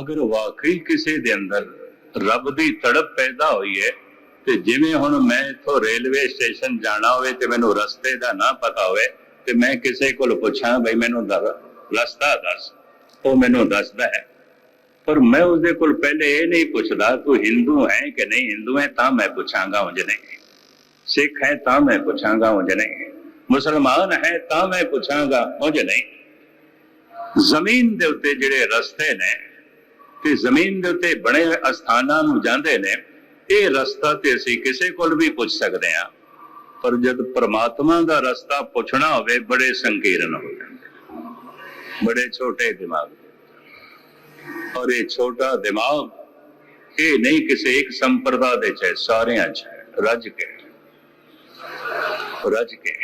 ਅਗਰ ਵਾਕਈ ਕਿਸੇ ਦੇ ਅੰਦਰ ਰੱਬ ਦੀ ਤੜਪ ਪੈਦਾ ਹੋਈ ਹੈ ਤੇ ਜਿਵੇਂ ਹੁਣ ਮੈਂ ਇਥੋਂ ਰੇਲਵੇ ਸਟੇਸ਼ਨ ਜਾਣਾ ਹੋਵੇ ਤੇ ਮੈਨੂੰ ਰਸਤੇ ਦਾ ਨਾ ਪਤਾ ਹੋਵੇ ਤੇ ਮੈਂ ਕਿਸੇ ਕੋਲ ਪੁੱਛਾਂ ਬਈ ਮੈਨੂੰ ਰਸਤਾ ਦੱਸ, ਉਹ ਮੈਨੂੰ ਦੱਸਦਾ ਹੈ। ਪਰ ਮੈਂ ਉਸਦੇ ਕੋਲ ਪਹਿਲੇ ਇਹ ਨਹੀਂ ਪੁੱਛਦਾ, ਤੂੰ ਹਿੰਦੂ ਹੈ ਕਿ ਨਹੀਂ? ਹਿੰਦੂ ਹੈ ਤਾਂ ਮੈਂ ਪੁੱਛਾਂਗਾ ਉਂਝ ਨਹੀਂ। ਸਿੱਖ ਹੈ ਤਾਂ ਮੈਂ ਪੁੱਛਾਂਗਾ ਉਂਝ ਨਹੀਂ। ਮੁਸਲਮਾਨ ਹੈ ਤਾਂ ਮੈਂ ਪੁੱਛਾਂਗਾ ਉਂਝ ਨਹੀਂ। ਜ਼ਮੀਨ ਦੇ ਉੱਤੇ ਜਿਹੜੇ ਰਸਤੇ ਨੇ ਤੇ ਜ਼ਮੀਨ ਦੇ ਉੱਤੇ ਬਣੇ ਹੋਏ ਅਸਥਾਨਾਂ ਨੂੰ ਜਾਂਦੇ ਨੇ, ਇਹ ਰਸਤਾ ਤੇ ਅਸੀਂ ਕਿਸੇ ਕੋਲ ਵੀ ਪੁੱਛ ਸਕਦੇ ਹਾਂ। ਪਰ ਜਦ ਪ੍ਰਮਾਤਮਾ ਦਾ ਰਸਤਾ ਪੁੱਛਣਾ ਹੋਵੇ, ਬੜੇ ਸੰਕੀਰਨ ਹੋ ਜਾਂਦੇ ਬੜੇ ਛੋਟੇ ਦਿਮਾਗ ਔਰ ਇਹ ਛੋਟਾ ਦਿਮਾਗ, ਇਹ ਨਹੀਂ ਕਿਸੇ ਇੱਕ ਸੰਪਰਦਾ ਦੇ ਚ ਸਾਰਿਆਂ ਚ ਰੱਜ ਕੇ। ਰੱਜ ਕੇ।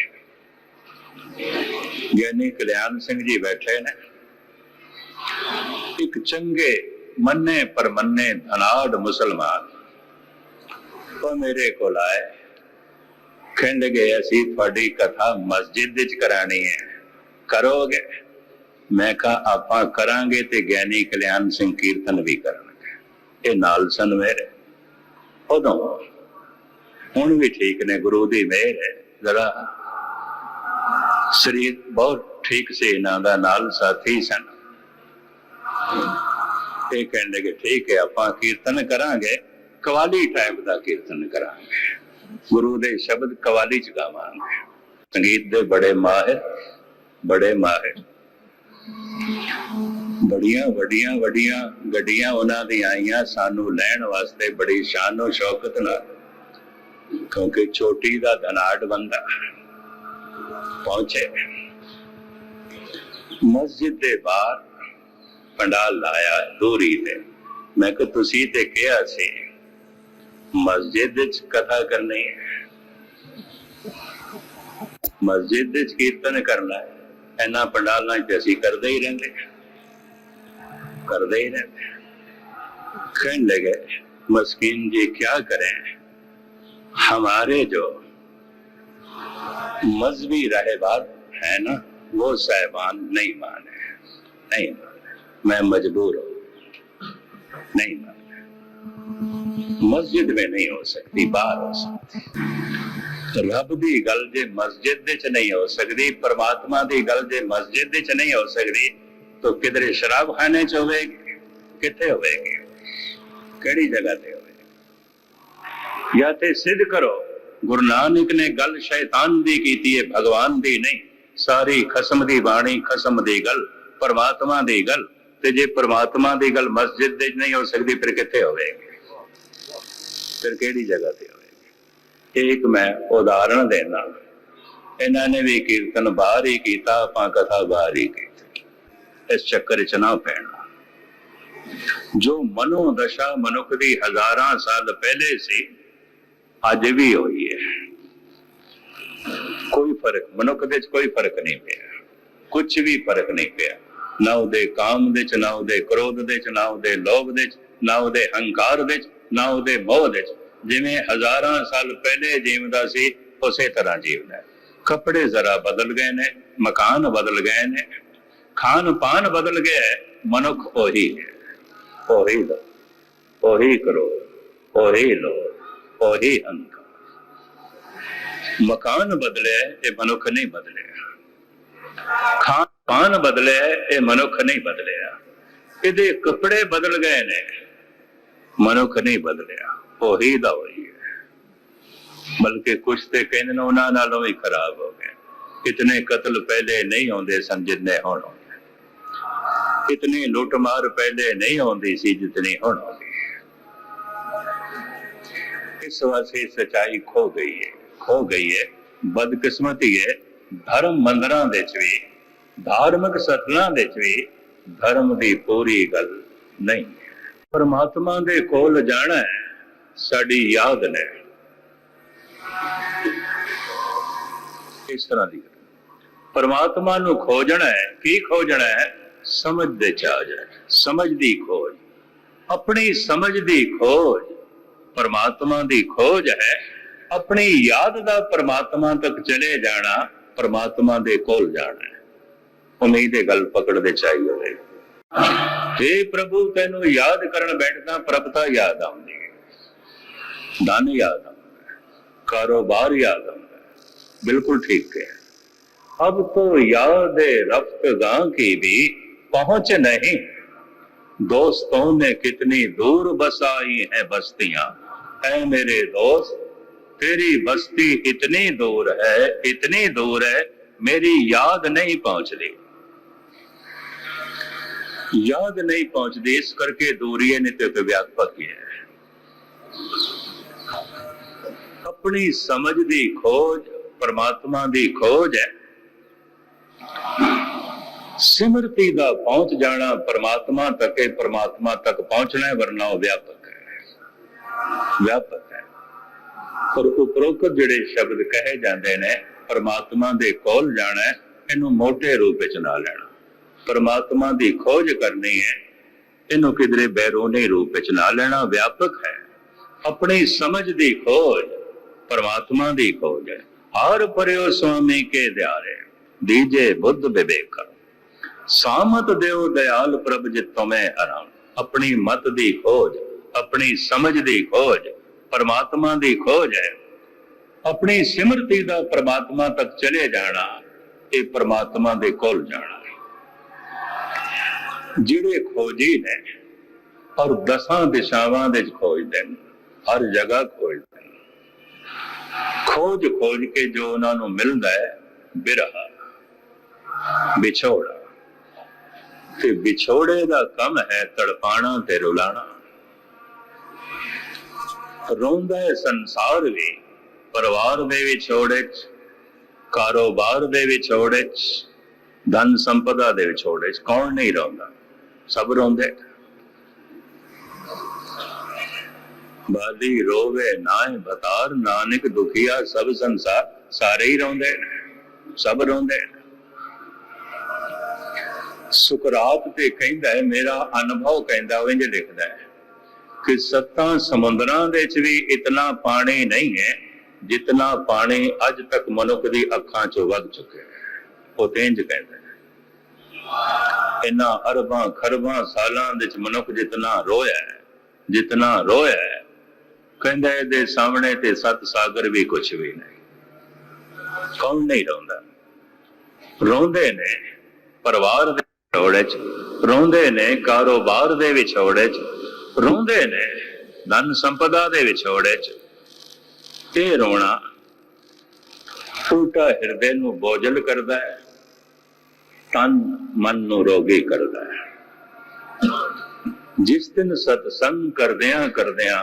ਗਿਆਨੀ ਕਲਿਆਣ ਸਿੰਘ ਜੀ ਬੈਠੇ ਨੇ। ਇੱਕ ਚੰਗੇ ਮੰਨੇ ਪਰਮੰਨੇ ਧਨਾੜ ਮੁਸਲਮਾਨ। ਉਹ ਮੇਰੇ ਕੋਲ ਆਏ। ਕਹਿਣ ਗਏ, ਅਸੀਂ ਤੁਹਾਡੀ ਕਥਾ ਮਸਜਿਦ ਵਿੱਚ ਕਰਾਣੀ ਹੈ। ਕਰੋਗੇ? ਮੈਂ ਕਿਹਾ, ਆਪਾਂ ਕਰਾਂਗੇ ਤੇ ਗਿਆਨੀ ਕਲਿਆਣ ਸਿੰਘ ਕੀਰਤਨ ਵੀ ਕਰਨਗੇ ਇਹ ਨਾਲ ਸਨ ਮੇਰੇ। ਉਦੋਂ ਹੁਣ ਵੀ ਠੀਕ ਨੇ, ਗੁਰੂ ਦੀ ਮਿਹਰ ਹੈ। ਜ਼ਰਾ ਸਰੀਰ ਬਹੁਤ ਠੀਕ ਸੀ, ਇਹਨਾਂ ਦਾ ਨਾਲ ਸਾਥੀ ਸਨ। ਇਹ ਕਹਿਣ ਲੱਗੇ ਠੀਕ ਹੈ, ਆਪਾਂ ਕੀਰਤਨ ਕਰਾਂਗੇ, ਕਵਾਲੀ ਟਾਈਪ ਦਾ ਕੀਰਤਨ ਕਰਾਂਗੇ। ਗੁਰੂ ਦੇ ਸ਼ਬਦ ਕਵਾਲੀ ਚ ਗਾਵਾਂਗੇ। ਸੰਗੀਤ ਦੇ ਬੜੇ ਮਾਹਿਰ ਬੜੇ ਮਾਹਿਰ। ਬੜੀਆਂ ਵੱਡੀਆਂ ਵੱਡੀਆਂ ਗੱਡੀਆਂ ਉਹਨਾਂ ਦੀ ਆਈਆਂ, ਸਾਨੂੰ ਲੈਣ ਵਾਸਤੇ ਬੜੀ ਸ਼ਾਨੋ ਸ਼ੌਕਤ ਨਾਲ। ਕਿਉਂਕਿ ਛੋਟੀ ਦਾ ਧਨਾੜ ਬੰਦਾ ਪਹੁੰਚੇ। ਮਸਜਿਦ ਦੇ ਬਾਹਰ ਪੰਡਾਲ ਲਾਇਆ ਦੂਰੀ ਤੇ ਮੈਂ ਕਿ ਤੁਸੀਂ ਤੇ ਕਿਹਾ ਸੀ ਮਸਜਿਦ ਵਿੱਚ ਕਥਾ ਕਰਨੀ ਹੈ ਮਸਜਿਦ ਵਿੱਚ ਕੀਰਤਨ ਕਰਨਾ ਹੈ ਇਹਨਾਂ ਪੰਡਾਲਾਂ 'ਚ ਅਸੀਂ ਕਰਦੇ ਹੀ ਰਹਿੰਦੇ ਕਰਦੇ ਹੀ ਰਹਿੰਦੇ कहने लगे मस्किन जी क्या करें हमारे जो मजहबी रहबार है ना वो साहबान नहीं माने नहीं माने मैं मजबूर हूं नहीं माने मस्जिद में नहीं हो सकती बाहर हो सकती ਰੱਬ ਦੀ ਗੱਲ ਜੇ ਮਸਜਿਦ ਦੇ ਚ ਨਹੀਂ ਹੋ ਸਕਦੀ ਪਰਮਾਤਮਾ ਦੀ ਗੱਲ ਜੇ ਮਸਜਿਦ ਦੇ ਚ ਨਹੀਂ ਹੋ ਸਕਦੀ ਤਾਂ ਕਿਧਰੇ ਸ਼ਰਾਬਖਾਨੇ ਚ ਹੋਵੇਗੀ ਕਿੱਥੇ ਹੋਵੇਗੀ ਕਿਹੜੀ ਜਗ੍ਹਾ ਤੇ ਹੋਵੇਗੀ ਜਾਂ ਤੇ ਸਿੱਧ ਕਰੋ ਗੁਰੂ ਨਾਨਕ ਨੇ ਗੱਲ ਸ਼ੈਤਾਨ ਦੀ ਕੀਤੀ ਹੈ ਭਗਵਾਨ ਦੀ ਨਹੀਂ ਸਾਰੀ ਖਸਮ ਦੀ ਬਾਣੀ ਖਸਮ ਦੀ ਗੱਲ ਪਰਮਾਤਮਾ ਦੀ ਗੱਲ ਤੇ ਜੇ ਪ੍ਰਮਾਤਮਾ ਦੀ ਗੱਲ ਮਸਜਿਦ ਦੇ ਚ ਨਹੀਂ ਹੋ ਸਕਦੀ, ਫਿਰ ਕਿੱਥੇ ਹੋਵੇਗੀ? ਫਿਰ ਕਿਹੜੀ ਜਗ੍ਹਾ ਤੇ ਹੋਵੇਗੀ? ਇਹ ਇੱਕ ਮੈਂ ਉਦਾਹਰਣ ਦੇਣਾ। ਇਹਨਾਂ ਨੇ ਵੀ ਕੀਰਤਨ ਬਾਹਰ ਹੀ ਕੀਤਾ, ਆਪਾਂ ਕਥਾ ਬਾਹਰ ਹੀ ਕੀਤੀ। ਇਸ ਚੱਕਰ ਚ ਨਾ ਪੈਣਾ। ਜੋ ਮਨੋ ਦਸ਼ਾ ਮਨੁੱਖ ਦੀ ਹਜ਼ਾਰਾਂ ਸਾਲ ਪਹਿਲੇ ਸੀ, ਅੱਜ ਵੀ ਹੋਈ ਹੈ। ਕੋਈ ਫ਼ਰਕ, ਮਨੁੱਖ ਦੇ ਚ ਕੋਈ ਫ਼ਰਕ ਨਹੀਂ ਪਿਆ। ਕੁਝ ਵੀ ਫ਼ਰਕ ਨਹੀਂ ਪਿਆ। ਨਾ ਉਹਦੇ ਕਾਮ ਦੇ ਚ, ਨਾ ਉਹਦੇ ਕ੍ਰੋਧ ਦੇ ਚ, ਨਾ ਉਹਦੇ ਲੋਭ ਦੇ ਚ, ਨਾ ਉਹਦੇ ਹੰਕਾਰ ਦੇ ਚ, ਨਾ ਉਹਦੇ ਮੋਹ ਦੇ ਚ। ਜਿਵੇਂ ਹਜ਼ਾਰਾਂ ਸਾਲ ਪਹਿਲੇ ਜੀਵਦਾ ਸੀ, ਉਸੇ ਤਰ੍ਹਾਂ ਜੀਵਦਾ ਕੱਪੜੇ ਜ਼ਰਾ ਬਦਲ ਗਏ ਨੇ, ਮਕਾਨ ਬਦਲ ਗਏ ਨੇ, ਖਾਨ ਪਾਨ ਬਦਲ ਗਿਆ ਮਨੁੱਖ ਉਹੀ ਹੈ। ਉਹੀ ਲੋ ਉਹੀ ਕਰੋ ਉਹੀ ਲੋ ਉਹੀ ਹੰਕਾਰ। ਮਕਾਨ ਬਦਲਿਆ ਤੇ ਮਨੁੱਖ ਨਹੀਂ ਬਦਲਿਆ। ਖਾਨ ਪਾਨ ਬਦਲਿਆ ਇਹ ਮਨੁੱਖ ਨਹੀਂ ਬਦਲਿਆ। ਇਹਦੇ ਕੱਪੜੇ ਬਦਲ ਗਏ ਨੇ, ਮਨੁੱਖ ਨਹੀਂ ਬਦਲਿਆ। ਉਹੀ ਦਾ ਹੋਈ ਹੈ। ਬਲਕਿ ਕੁਛ ਤੇ ਕਹਿੰਦੇ ਨੇ, ਉਹਨਾਂ ਨਾਲੋਂ ਵੀ ਖਰਾਬ ਹੋ ਗਏ। ਇਤਨੇ ਕਤਲ ਪਹਿਲੇ ਨਹੀਂ ਹੁੰਦੇ ਸਨ ਜਿੰਨੇ ਹੁਣ ਹੁੰਦੇ ਇਤਨੀ ਲੁੱਟਮਾਰ ਪਹਿਲੇ ਨਹੀਂ ਹੁੰਦੀ ਸੀ ਜਿਤਨੀ ਹੁਣ ਹੁੰਦੀ ਇਸ ਵਾਸਤੇ ਸਚਾਈ ਖੋ ਗਈ ਹੈ, ਖੋ ਗਈ ਹੈ। ਬਦਕਿਸਮਤੀ ਹੈ। ਧਰਮ ਮੰਦਰਾਂ ਦੇ ਵਿੱਚ ਵੀ ਧਾਰਮਿਕ ਸਥਲਾਂ ਦੇ ਵਿੱਚ ਵੀ ਧਰਮ ਦੀ ਪੂਰੀ ਗੱਲ ਨਹੀਂ। ਪਰਮਾਤਮਾ ਦੇ ਕੋਲ ਜਾਣਾ ਹੈ, ਸਾਡੀ ਯਾਦ ਨੇ ਇਸ ਤਰ੍ਹਾਂ ਦੀ ਪਰਮਾਤਮਾ ਨੂੰ ਖੋਜਣਾ ਹੈ, ਕੀ ਖੋਜਣਾ ਹੈ? ਸਮਝ ਦੇ ਚਾਜ ਹੈ, ਸਮਝ ਦੀ ਖੋਜ। ਆਪਣੀ ਸਮਝ ਦੀ ਖੋਜ ਪਰਮਾਤਮਾ ਦੀ ਖੋਜ ਹੈ। ਆਪਣੀ ਯਾਦ ਦਾ ਪਰਮਾਤਮਾ ਤੱਕ ਚਲੇ ਜਾਣਾ, ਪਰਮਾਤਮਾ ਦੇ ਕੋਲ ਜਾਣਾ ਹੈ ਉਮੀਦ ਹੈ ਗੱਲ ਪਕੜ ਦੇ ਚਾਹੀਏ ਹੋਵੇ हे ਪ੍ਰਭੂ ਤੈਨੂੰ ਯਾਦ ਕਰਨ ਬੈਠਦਾ ਪ੍ਰਭਤਾ ਯਾਦ ਆਉਂਦੀ ਹੈ ਧਨ ਯਾਦ ਆਉਂਦਾ ਹੈ ਕਾਰੋਬਾਰ ਯਾਦ ਆਉਂਦਾ ਹੈ ਬਿਲਕੁਲ ਠੀਕ ਹੈ अब तो याद रफ्तगा की भी पहुंच नहीं दोस्तों ने कितनी दूर बसाई है बस्तियां ऐ मेरे दोस्त तेरी बस्ती इतनी दूर है इतनी दूर है मेरी याद नहीं पहुंच रही ਯਾਦ ਨਹੀਂ ਪਹੁੰਚਦੀ, ਇਸ ਕਰਕੇ ਦੂਰੀਏ ਨੇ ਤੇ ਵਿਆਪਕ ਹੈ। ਆਪਣੀ ਸਮਝ ਦੀ ਖੋਜ, ਪਰਮਾਤਮਾ ਦੀ ਖੋਜ ਹੈ। ਸਿਮਰਤੀ ਦਾ ਪਹੁੰਚ ਜਾਣਾ ਪਰਮਾਤਮਾ ਤੱਕ ਹੈ, ਪਰਮਾਤਮਾ ਤੱਕ ਪਹੁੰਚਣਾ ਹੈ, ਵਰਨਾ ਉਹ ਵਿਆਪਕ ਹੈ। ਵਿਆਪਕ ਹੈ। ਪਰ ਉਪਰੋਕਤ ਜਿਹੜੇ ਸ਼ਬਦ ਕਹੇ ਜਾਂਦੇ ਨੇ, ਪਰਮਾਤਮਾ ਦੇ ਕੋਲ ਜਾਣਾ ਇਹਨੂੰ ਮੋਟੇ ਰੂਪ ਵਿੱਚ ਨਾ ਲੈਣਾ। ਪਰਮਾਤਮਾ ਦੀ ਖੋਜ ਕਰਨੀ ਹੈ, ਇਹਨੂੰ ਕਿਧਰੇ ਬੈਰੋਨੇ ਰੂਪ ਵਿੱਚ ਨਾ ਲੈਣਾ ਵਿਆਪਕ ਹੈ। ਆਪਣੀ ਸਮਝ ਦੀ ਖੋਜ ਪਰਮਾਤਮਾ ਦੀ ਖੋਜ ਹੈ। ਹਰ ਪਰਿਓ ਸੁਆਮੀ ਕੇ ਦਿਆਰੇ ਦੀਜੇ ਬੁੱਧ ਵਿਵੇਕ। ਸਾਮਤ ਦੇਵ ਦਇਆਲ ਪ੍ਰਭ ਜਿ ਤੁਮੇ ਆਰਾਮ। ਆਪਣੀ ਮਤ ਦੀ ਖੋਜ, ਆਪਣੀ ਸਮਝ ਦੀ ਖੋਜ ਪਰਮਾਤਮਾ ਦੀ ਖੋਜ ਹੈ। ਆਪਣੀ ਸਿਮਰਤੀ ਦਾ ਪਰਮਾਤਮਾ ਤੱਕ ਚਲੇ ਜਾਣਾ, ਇਹ ਪਰਮਾਤਮਾ ਦੇ ਕੋਲ ਜਾਣਾ। ਜਿਹੜੇ ਖੋਜੀ ਨੇ ਔਰ ਦਸਾਂ ਦਿਸ਼ਾਵਾਂ ਦੇ ਖੋਜਦੇ ਨੇ ਹਰ ਜਗ੍ਹਾ ਖੋਜਦੇ ਨੇ ਖੋਜ ਖੋਜ ਕੇ ਜੋ ਉਹਨਾਂ ਨੂੰ ਮਿਲਦਾ ਹੈ, ਬਿਰਹਾ, ਵਿਛੋੜਾ। ਤੇ ਵਿਛੋੜੇ ਦਾ ਕੰਮ ਹੈ ਤੜਪਾਣਾ ਤੇ ਰੁਲਾਣਾ। ਰੋਂਦਾ ਹੈ ਸੰਸਾਰ ਵੀ, ਪਰਿਵਾਰ ਦੇ ਵਿਛੋੜੇ ਚ, ਕਾਰੋਬਾਰ ਦੇ ਵਿਛੋੜੇ ਚ ਧਨ ਸੰਪਦਾ ਦੇ ਵਿਛੋੜੇ ਚ, ਕੌਣ ਨਹੀਂ ਰੋਂਦਾ? ਸਭ ਰੋਂਦੇ। ਬਾਦੀ ਰੋਵੇ ਨਾਏ ਬਤਾਰ, ਨਾਨਕ ਦੁਖੀਆ ਸਭ ਸੰਸਾਰ, ਸਾਰੇ ਹੀ ਰੋਂਦੇ ਨੇ, ਸਭ ਰੋਂਦੇ ਨੇ। ਸੁਕਰਾਤ ਤੇ ਕਹਿੰਦਾ ਹੈ, ਮੇਰਾ ਅਨੁਭਵ ਕਹਿੰਦਾ ਉਹ ਇੰਜ ਲਿਖਦਾ ਹੈ ਕਿ ਸੱਤਾਂ ਸਮੁੰਦਰਾਂ ਦੇ ਵਿੱਚ ਵੀ ਇਤਨਾ ਪਾਣੀ ਨਹੀਂ ਹੈ, ਜਿਤਨਾ ਪਾਣੀ ਅੱਜ ਤੱਕ ਮਨੁੱਖ ਦੀ ਅੱਖਾਂ 'ਚੋਂ ਵਗ ਚੁੱਕਿਆ ਹੈ। ਉਹ ਤੇ ਇੰਜ ਕਹਿੰਦਾ ਇਨਾ ਅਰਬਾਂ, ਖਰਬਾਂ ਸਾਲਾਂ ਵਿੱਚ ਮਨੁੱਖ ਜਿਤਨਾ ਰੋਇਆ ਜਿਤਨਾ ਰੋਇਆ ਕਹਿੰਦਾ ਇਹਦੇ ਸਾਹਮਣੇ ਤੇ ਸੱਤ ਸਾਗਰ ਵੀ ਕੁਝ ਵੀ ਨਹੀਂ। ਕੌਣ ਨਹੀਂ ਰੋਂਦਾ? ਰੋਂਦੇ ਨੇ ਪਰਿਵਾਰ ਦੇ ਵਿਛੋੜੇ ਚ, ਰੋਂਦੇ ਨੇ ਕਾਰੋਬਾਰ ਦੇ ਵਿਛੋੜੇ ਚ, ਰੋਂਦੇ ਨੇ ਧਨ ਸੰਪਦਾ ਦੇ ਵਿਛੋੜੇ ਚ। ਇਹ ਰੋਣਾ ਟੂਟਾ ਹਿਰਦੇ ਨੂੰ ਬੋਝਲ ਕਰਦਾ ਹੈ। ਤਨ ਮਨ ਨੂੰ ਰੋਗੀ ਕਰਦਾ ਹੈ। ਜਿਸ ਦਿਨ ਸਤਸੰਗ ਕਰਦਿਆਂ ਕਰਦਿਆਂ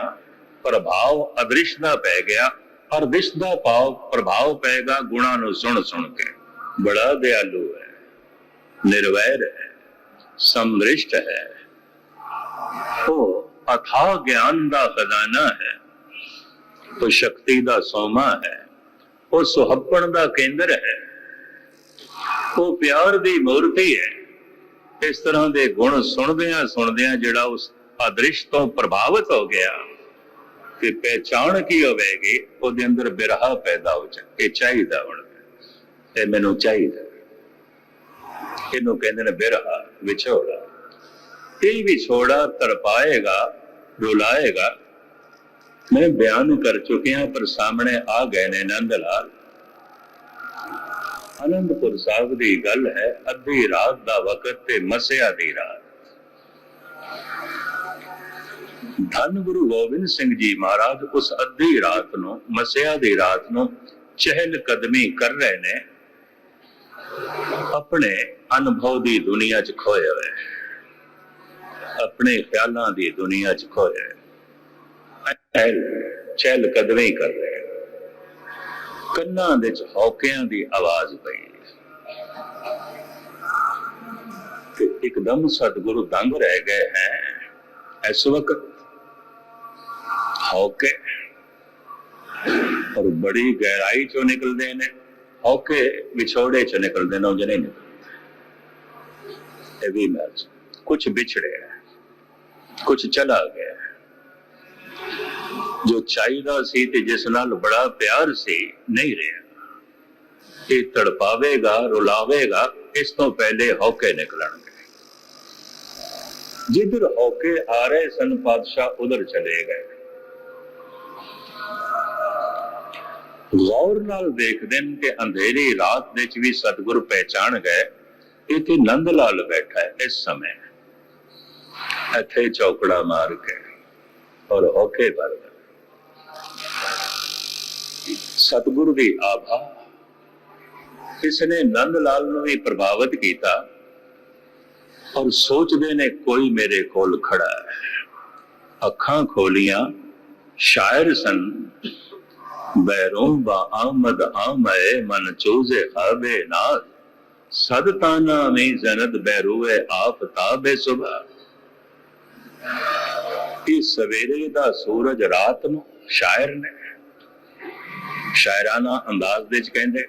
ਪ੍ਰਭਾਵ ਅਦ੍ਰਿਸ਼ ਦਾ ਪੈ ਗਿਆ ਔਰ ਵਿਸ਼ ਦਾ ਭਾਵ ਪ੍ਰਭਾਵ ਪਏਗਾ ਗੁਣਾ ਨੂੰ ਸੁਣ ਸੁਣ ਕੇ। ਬੜਾ ਦਿਆਲੂ ਹੈ, ਨਿਰਵੈਰ ਹੈ ਸਮਦ੍ਰਿਸ਼ਟ ਹੈ। ਉਹ ਅਥਾ ਗਿਆਨ ਦਾ ਖਜ਼ਾਨਾ ਹੈ ਉਹ ਸ਼ਕਤੀ ਦਾ ਸੋਮਾ ਹੈ ਉਹ ਸੁਹੱਪਣ ਦਾ ਕੇਂਦਰ ਹੈ। ਉਹ ਪਿਆਰ ਦੀ ਮੂਰਤੀ ਹੈ। ਇਸ ਤਰ੍ਹਾਂ ਦੇ ਗੁਣ ਸੁਣਦਿਆਂ ਸੁਣਦਿਆਂ ਜਿਹੜਾ ਉਸ ਅਦ੍ਰਿਸ਼ ਤੋਂ ਪ੍ਰਭਾਵਿਤ ਹੋ ਗਿਆ, ਕਿ ਪਹਿਚਾਣ ਕੀ ਹੋਵੇਗੀ, ਉਹਦੇ ਅੰਦਰ ਬਿਰਹਾ ਪੈਦਾ ਹੋ ਜਾ, ਇਹ ਚਾਹੀਦਾ ਹੁਣ। ਇਹ ਮੈਨੂੰ ਚਾਹੀਦਾ। ਇਹਨੂੰ ਕਹਿੰਦੇ ਨੇ ਬਿਰਹਾ, ਵਿਛੋੜਾ। ਇਹ ਵਿਛੋੜਾ ਤੜਪਾਏਗਾ, ਰੁਲਾਏਗਾ। ਮੈਂ ਬਿਆਨ ਕਰ ਚੁੱਕਿਆ, ਪਰ ਸਾਹਮਣੇ ਆ ਗਏ ਨੇ ਨੰਦ ਲਾਲ। ਅਨੰਦਪੁਰ ਸਾਹਿਬ ਦੀ ਗੱਲ ਹੈ, ਅੱਧੀ ਰਾਤ ਦਾ ਵਕਤ ਤੇ ਮਸਿਆ ਦੀ ਰਾਤ। ਧੰਨ ਗੁਰੂ ਗੋਬਿੰਦ ਸਿੰਘ ਜੀ ਮਹਾਰਾਜ, ਉਸ ਅੱਧੀ ਰਾਤ ਨੂੰ, ਮਸਿਆ ਦੀ ਰਾਤ ਨੂੰ ਚਹਿਲ ਕਦਮੀ ਕਰ ਰਹੇ ਨੇ। ਆਪਣੇ ਅਨੁਭਵ ਦੀ ਦੁਨੀਆ 'ਚ ਖੋਏ ਹੋਏ। ਆਪਣੇ ਖਿਆਲਾਂ ਦੀ ਦੁਨੀਆ 'ਚ ਖੋਏ ਚਹਿਲ ਚਹਿਲ ਕਦਮੀ ਕਰ ਰਹੇ ਕੰਨਾਂ ਦੇ 'ਚ ਹੌਕਿਆਂ ਦੀ ਆਵਾਜ਼ ਪਈ। ਤੇ ਇੱਕਦਮ ਸਤਿਗੁਰੂ ਦੰਗ ਰਹਿ ਗਏ ਹੈ। ਇਸ ਵਕਤ ਹੌਕੇ ਔਰ ਬੜੀ ਗਹਿਰਾਈ ਚੋਂ ਨਿਕਲਦੇ ਨੇ। ਹੌਕੇ ਵਿਛੋੜੇ ਚੋਂ ਨਿਕਲਦੇ ਨੇ, ਉਹ ਜਨੇ ਨਿਕਲਦੇ ਇਹ ਵੀ ਮੈਚ ਕੁਝ ਵਿਛੜਿਆ ਕੁਝ ਚਲਾ ਗਿਆ। ਜੋ ਚਾਹੀਦਾ ਸੀ ਤੇ ਜਿਸ ਨਾਲ ਬੜਾ ਪਿਆਰ ਸੀ, ਨਹੀਂ ਰਿਹਾ। ਇਹ ਤੜਪਾਵੇਗਾ, ਰੁਲਾਵੇਗਾ, ਇਸ ਤੋਂ ਪਹਿਲੇ ਹੌਕੇ ਨਿਕਲਣਗੇ। ਜਿੱਧਰ ਹੋ ਆ ਰਹੇ ਸਨ, ਪਾਤਸ਼ਾਹ ਉਧਰ ਚਲੇ ਗਏ। ਗੌਰ ਨਾਲ ਦੇਖਦੇ ਨੇ ਕਿ ਅੰਧੇਰੀ ਰਾਤ ਵਿੱਚ ਵੀ ਸਤਿਗੁਰ ਪਹਿਚਾਣ ਗਏ। ਇੱਥੇ ਨੰਦ ਲਾਲ ਬੈਠਾ ਹੈ ਇਸ ਸਮੇਂ। ਇੱਥੇ ਚੌਕੜਾ ਮਾਰ ਕੇ ਔਰ ਹੋਕੇ ਪਰ ਸਤਿਗੁਰੂ ਦੀ ਆਭਾ। ਇਸ ਨੇ ਨੰਦ ਲਾਲ ਨੂੰ ਵੀ ਪ੍ਰਭਾਵਿਤ ਕੀਤਾ ਔਰ ਸੋਚਦੇ ਨੇ, ਕੋਈ ਮੇਰੇ ਕੋਲ ਖੜਾ ਹੈ। ਅੱਖਾਂ ਖੋਲੀਆਂ, ਸ਼ਾਇਰ ਸਨ। ਬੈਰੋਂ ਬਾ ਆਮਦ ਆਮਏ, ਮਨ ਚੂਜ਼ੇ ਖਾਬੇ ਨਾਦ ਸਦ ਤਾਨਾ ਮੇ ਜ਼ਨਦ ਬੈਰੂਏ ਆਫਤਾਬੇ ਸੁਬਾ ਇਹ ਸਵੇਰੇ ਦਾ ਸੂਰਜ ਰਾਤ ਨੂੰ ਸ਼ਾਇਰ ਨੇ ਸ਼ਾਇਰਾਨਾ ਅੰਦਾਜ਼ ਵਿੱਚ ਕਹਿੰਦੇ,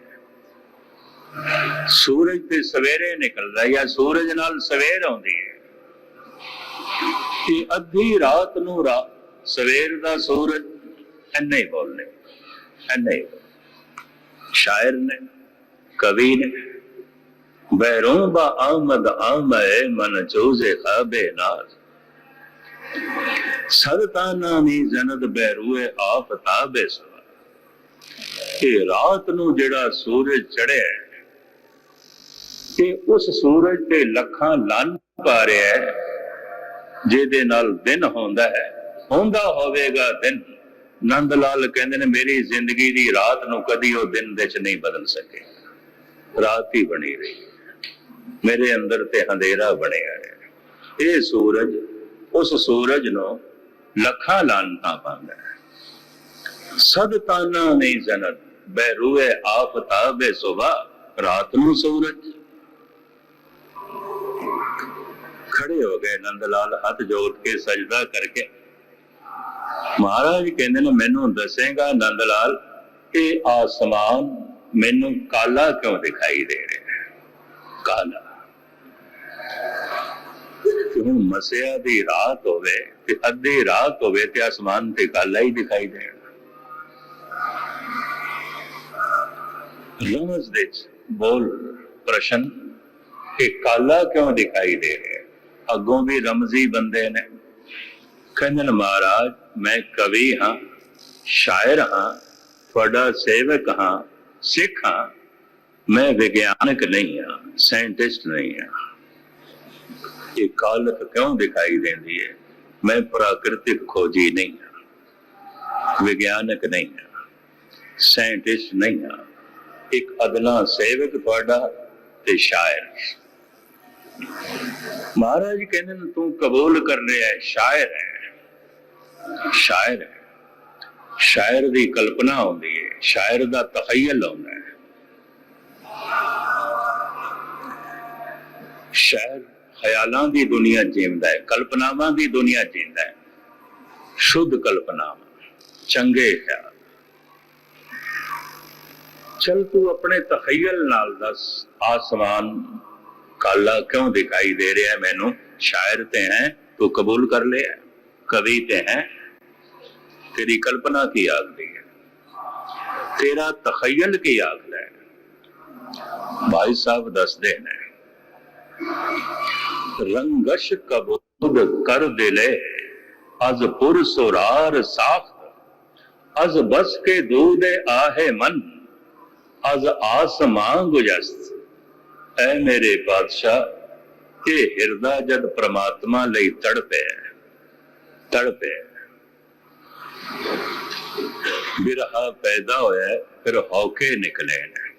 ਸੂਰਜ ਤੇ ਸਵੇਰੇ ਨਿਕਲਦਾ ਜਾਂ ਸੂਰਜ ਨਾਲ ਸਵੇਰ ਆਉਂਦੀ ਹੈ? ਕਿ ਅੱਧੀ ਰਾਤ ਨੂੰ ਰਾ, ਸਵੇਰ ਦਾ ਸੂਰਜ ਐਨੇ ਹੀ ਬੋਲਨੇ ਐਨੇ ਸ਼ਾਇਰ ਨੇ, ਕਵੀ ਨੇ ਬੈਰੋਂ ਬਾ ਆਮਦ ਆਮਏ ਮਨ ਚੂਜ਼ੇ ਖਾਬੇ ਨਾਜ਼। ਸਦਤਾਨਾ ਮੀ ਜਨਦ ਬੈਰੂਏ ਆਫਤਾਬੇ ਸਵਾ ਇਹ ਰਾਤ ਨੂੰ ਜਿਹੜਾ ਸੂਰਜ ਚੜਿਆ ਹੈ, ਤੇ ਉਸ ਸੂਰਜ ਤੇ ਲੱਖਾਂ ਲੰਨ ਪਾ ਰਿਹਾ ਹੈ ਜਿਹਦੇ ਨਾਲ ਦਿਨ ਹੁੰਦਾ ਹੈ ਹੁੰਦਾ ਹੋਵੇਗਾ ਦਿਨ। ਨੰਦ ਲਾਲ ਕਹਿੰਦੇ ਨੇ ਮੇਰੀ ਜ਼ਿੰਦਗੀ ਦੀ ਰਾਤ ਨੂੰ ਕਦੀ ਉਹ ਦਿਨ ਦੇ ਚ ਨਹੀਂ ਬਦਲ ਸਕੇ। ਰਾਤ ਹੀ ਬਣੀ ਰਹੀ ਮੇਰੇ ਅੰਦਰ ਤੇ ਹਨੇਰਾ ਬਣਿਆ ਇਹ ਸੂਰਜ ਉਸ ਸੂਰਜ ਨੂੰ ਲੱਖਾਂ ਲਾਨਤਾਂ ਪਾਉਂਦਾ ਹੈ। ਸਦ ਤਾਨਾ ਨਹੀਂ ਜਨਤ। ਬੈਰੂਏ ਆਫਤਾਬੇ ਸੁਬਾ ਰਾਤ ਨੂੰ ਸੂਰਜ। ਖੜੇ ਹੋ ਗਏ ਨੰਦ ਲਾਲ, ਹੱਥ ਜੋੜ ਕੇ ਸਜਦਾ ਕਰਕੇ। ਮਹਾਰਾਜ ਕਹਿੰਦੇ ਨੇ, ਮੈਨੂੰ ਦੱਸੇਗਾ ਨੰਦ ਲਾਲ ਇਹ ਆਸਮਾਨ ਮੈਨੂੰ ਕਾਲਾ ਕਿਉਂ ਦਿਖਾਈ ਦੇ ਰਿਹਾ ਕਾਲਾ। ਕਿ ਮਸਿਆ ਦੀ ਰਾਤ ਹੋਵੇ ਤੇ ਅੱਧੀ ਰਾਤ ਹੋਵੇ ਤੇ ਆਸਮਾਨ ਤੇ ਕਾਲਾ ਹੀ ਦਿਖਾਈ ਦੇਣਾ ਰਮਜ਼ ਦੇ ਬੋਲ ਪ੍ਰਸ਼ਨ ਕਿ ਕਾਲਾ ਕਿਉਂ ਦਿਖਾਈ ਦੇ ਰਿਹਾ? ਅੱਗੋਂ ਵੀ ਰਮਜ਼ੀ ਬੰਦੇ ਨੇ ਕਹਿੰਦੇ ਮਹਾਰਾਜ, ਮੈਂ ਕਵੀ ਹਾਂ, ਸ਼ਾਇਰ ਹਾਂ, ਤੁਹਾਡਾ ਸੇਵਕ ਹਾਂ, ਸਿੱਖ ਹਾਂ, ਮੈਂ ਵਿਗਿਆਨਕ ਨਹੀਂ ਹਾਂ, ਸਾਇੰਟਿਸਟ ਨਹੀਂ ਹਾਂ। ਇਹ ਕਾਲਕ ਕਿਉਂ ਦਿਖਾਈ ਦਿੰਦੀ ਹੈ? ਮੈਂ ਪ੍ਰਾਕਿਰਤਿਕ ਖੋਜੀ ਨਹੀਂ ਹਾਂ, ਵਿਗਿਆਨਕ ਨਹੀਂ ਹਾਂ, ਸਾਇੰਟਿਸਟ ਨਹੀਂ ਹਾਂ ਇੱਕ ਅਦਨਾ ਸੇਵਕ ਤੁਹਾਡਾ ਤੇ ਸ਼ਾਇਰ। ਮਹਾਰਾਜ ਕਹਿੰਦੇ ਨੇ, ਤੂੰ ਕਬੂਲ ਕਰ ਲਿਆ ਹੈ ਸ਼ਾਇਰ ਹੈ। ਸ਼ਾਇਰ ਹੈ। ਸ਼ਾਇਰ ਦੀ ਕਲਪਨਾ ਹੁੰਦੀ ਹੈ, ਸ਼ਾਇਰ ਦਾ ਤਖਯਲ ਹੁੰਦਾ ਹੈ। ਸ਼ਾਇਰ ਖਿਆਲਾਂ ਦੀ ਦੁਨੀਆ ਜੀਵਦਾ ਹੈ, ਕਲਪਨਾਵਾਂ ਦੀ ਦੁਨੀਆ ਜੀਂਦਾ ਹੈ। ਸ਼ੁੱਧ ਕਲਪਨਾਵਾਂ, ਚੰਗੇ ਖਿਆਲ। ਚਲ ਤੂੰ ਆਪਣੇ ਤਖਯਲ ਨਾਲ ਦੱਸ। ਆਸਮਾਨ ਕਾਲਾ ਕਿਉਂ ਦਿਖਾਈ ਦੇ ਰਿਹਾ ਮੈਨੂੰ? ਸ਼ਾਇਰ ਤੇ ਹੈ, ਤੂੰ ਕਬੂਲ ਕਰ ਲਿਆ ਕਵੀ ਤੇ ਹੈ, ਤੇਰੀ ਕਲਪਨਾ ਕੀ ਆਖਦੀ ਹੈ? ਤੇਰਾ ਤਖਯਲ ਕੀ ਆਖਦਾ ਹੈ? ਭਾਈ ਸਾਹਿਬ ਦੱਸਦੇ ਨੇ, ਰੰਗਸ਼ ਕਬੂਦ ਕਰ ਦਿਲੇ, ਅਜ਼ ਪੁਰ ਸੁਰਾਰ ਸਾਖਤ ਅਜ਼ ਬਸ ਕੇ ਦੂਦੇ ਆਹੇ ਮਨ। ਅਜ਼ ਆਸਮਾਂ ਗੁਜਸਤ ਐ ਮੇਰੇ ਪਾਤਸ਼ਾਹ ਇਹ ਹਿਰਦਾ ਜਦ ਪ੍ਰਮਾਤਮਾ ਲਈ ਤੜਪਿਆ ਤੜਪਿਆ ਬਿਰਹਾ ਪੈਦਾ ਹੋਇਆ, ਫਿਰ ਹੌਕੇ ਨਿਕਲੇ ਨੇ।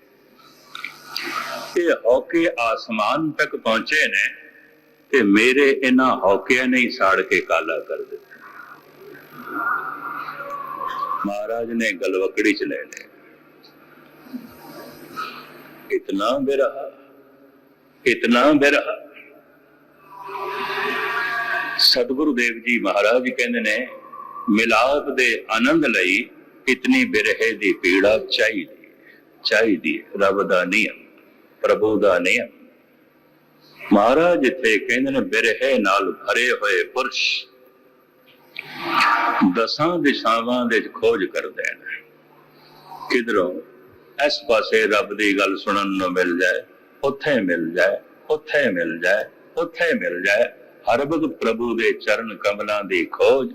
ਇਹ ਹੌਕੇ ਆਸਮਾਨ ਤੱਕ ਪਹੁੰਚੇ ਨੇ, ਤੇ ਮੇਰੇ ਇਹਨਾਂ ਹੌਕਿਆਂ ਨੇ ਹੀ ਸਾੜ ਕੇ ਕਾਲਾ ਕਰ ਦਿੱਤਾ। ਮਹਾਰਾਜ ਨੇ ਗਲਵਕੜੀ ਚ ਲੈ ਲਿਆ। ਇਤਨਾ ਬਿਰਹਾ ਇਤਨਾ ਬਿਰਹਾ ਸਤਿਗੁਰੂ ਦੇਵ ਜੀ ਮਹਾਰਾਜ ਕਹਿੰਦੇ ਨੇ, ਮਿਲਾਪ ਦੇ ਆਨੰਦ ਲਈ ਇਤਨੀ ਬਿਰਹੇ ਦੀ ਪੀੜਾ ਚਾਹੀਦੀ ਚਾਹੀਦੀ ਰੱਬ ਦਾ ਨਿਯਮ, ਪ੍ਰਭੂ ਦਾ ਨਿਯਮ। ਮਹਾਰਾਜ ਇੱਥੇ ਕਹਿੰਦੇ ਨੇ, ਬਿਰਹੇ ਨਾਲ ਭਰੇ ਹੋਏ ਪੁਰਸ਼ ਦਸਾਂ ਦਿਸ਼ਾਵਾਂ ਦੇ ਖੋਜ ਕਰਦੇ ਨੇ। ਕਿਧਰੋਂ? ਇਸ ਪਾਸੇ ਰੱਬ ਦੀ ਗੱਲ ਸੁਣਨ ਨੂੰ ਮਿਲ ਜਾਏ, ਉੱਥੇ ਮਿਲ ਜਾਏ, ਉੱਥੇ ਮਿਲ ਜਾਏ, ਉੱਥੇ ਮਿਲ ਜਾਏ। ਹਰ ਵਕਤ ਪ੍ਰਭੂ ਦੇ ਚਰਨ ਕਮਲਾਂ ਦੀ ਖੋਜ